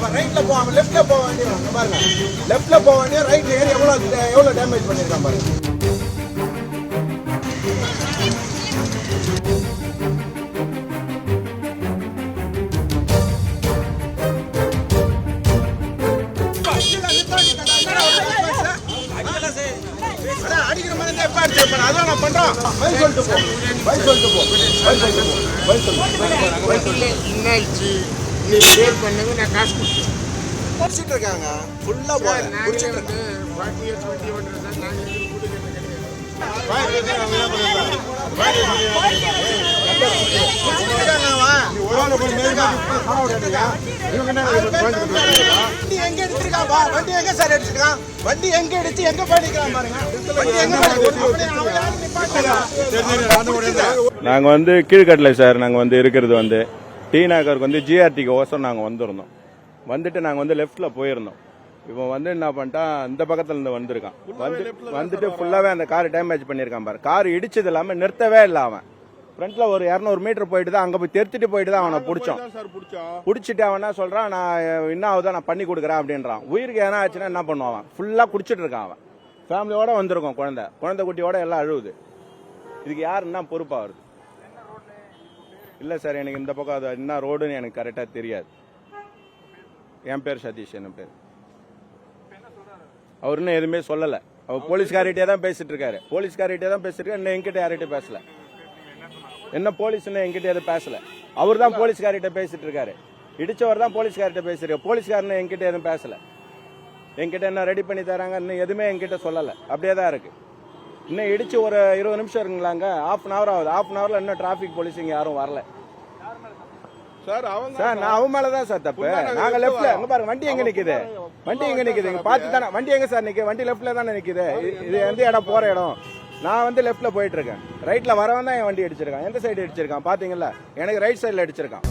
அவன் ரைட்ல போ அவன் லெஃப்ட்ல போக வேண்டியவன் பாருங்க லெஃப்ட்ல போக வேண்டிய ரைட்ல ஏறி எவ்வளவு எவ்வளவு டேமேஜ் பண்ணிருக்கான் பாருங்க அடிக்கிற மாதிரி இருந்தா எப்ப அடிச்சு அதான் நான் பண்றோம். பதில் சொல்லிட்டு போ. பதில் சொல்லிட்டு போ. பதில் சொல்லிட்டு போ. பதில் சொல்லு. பதில் சொல்லிட்டு என்னாச்சு நீ ஷேர் பண்ணது நான் காசு கொடுத்தேன் குடிச்சிட்டு இருக்காங்க ஃபுல்லா போறேன் நாங்களே குடிச்சிட்டு வந்து ஃபார்ட்டி இயர்ஸ் டுவெண்ட்டி ஒன் தான் நாங்கள் எதுவும் கொடுக்கறது வண்டி எங்க எடுத்திருக்கான் பா வண்டி எங்க சார் எடுத்திருக்கான் வண்டி எங்க எடுத்து எங்க பாருங்க? வண்டி எங்க நாங்கள் வந்து கீழ்கட்டளை சார் நாங்கள் வந்து இருக்கிறது வந்து டி நகருக்கு வந்து ஜிஆர்டிக்கு ஓசம் நாங்கள் வந்திருந்தோம். வந்துட்டு நாங்கள் வந்து லெஃப்டில் போயிருந்தோம். இப்போ வந்து என்ன பண்ணிட்டான்? இந்த பக்கத்துல இருந்து வந்திருக்கான். வந்து வந்துட்டு ஃபுல்லாகவே அந்த கார் டேமேஜ் பண்ணியிருக்கான் பாரு. கார் இடிச்சது இல்லாமல் நிறுத்தவே இல்லை அவன். ஃப்ரண்ட்ல ஒரு இரநூறு மீட்டர் போயிட்டு தான் அங்கே போய் தெருத்திட்டு போயிட்டு தான் அவனை பிடிச்சோம் பிடிச்சிட்டு அவன் என்ன சொல்றான்? நான் என்ன ஆகுதோ நான் பண்ணி கொடுக்குறேன் அப்படின்றான். உயிருக்கு எதனா ஆச்சுன்னா என்ன பண்ணுவான் அவன்? ஃபுல்லாக குடிச்சிட்டு இருக்கான் அவன். ஃபேமிலியோட வந்திருக்கோம் குழந்தை. குழந்தை குட்டியோட எல்லாம் அழுவுது. இதுக்கு யார் என்ன பொறுப்பா வருது? இல்லை சார் எனக்கு இந்த பக்கம் அது என்ன ரோடுன்னு எனக்கு கரெக்டாக தெரியாது. என் பேர் சதீஷ் என்ன பேர். அவர் இன்னும் எதுவுமே சொல்லலை. அவர் போலீஸ்காரிட்டே தான் பேசிட்டு இருக்காரு. போலீஸ்காரிட்டே தான் பேசிட்டு இருக்காரு. இன்னும் என்கிட்ட யார்கிட்ட பேசல? என்ன போலீஸ் இன்னும் என்கிட்ட எதுவும் பேசல? அவர் தான் போலீஸ்காரிட்ட பேசிட்டு இருக்காரு. இடிச்சவர் தான் போலீஸ்காரிட்ட பேசிருக்காரு போலீஸ்காரன் என்கிட்ட எதுவும் பேசல. என்கிட்ட என்ன ரெடி பண்ணி தராங்க இன்னும் எதுவுமே என்கிட்ட சொல்லலை. அப்படியே தான் இருக்கு. இன்னும் இடிச்சு ஒரு இருபது நிமிஷம் இருக்குங்களாங்க? ஹாஃப் அன் ஹவர் ஆகுது. ஹாஃப் அன் ஹவர்ல இன்னும் டிராஃபிக் போலீஸ் இங்க யாரும் வரல. சார் அவங்க சார் நான் அவன் மேல தான் சார் தப்பு. நாங்க லெஃப்ட்ல அங்க பாருங்க வண்டி எங்க நிக்குது? வண்டி எங்க நிக்குது? இங்க பார்த்து தானே வண்டி எங்க சார் நிக்குது? வண்டி லெஃப்ட்ல தானே நிக்குது? இது- எந்த இடம் போற இடம். நான் வந்து லெஃப்ட்ல போயிட்டு இருக்கேன். ரைட்ல வரவன் தான் என் வண்டி அடிச்சிருக்கான் எந்த சைடு அடிச்சிருக்கான் பாத்தீங்கல்ல? எனக்கு ரைட் சைடுல அடிச்சிருக்கான்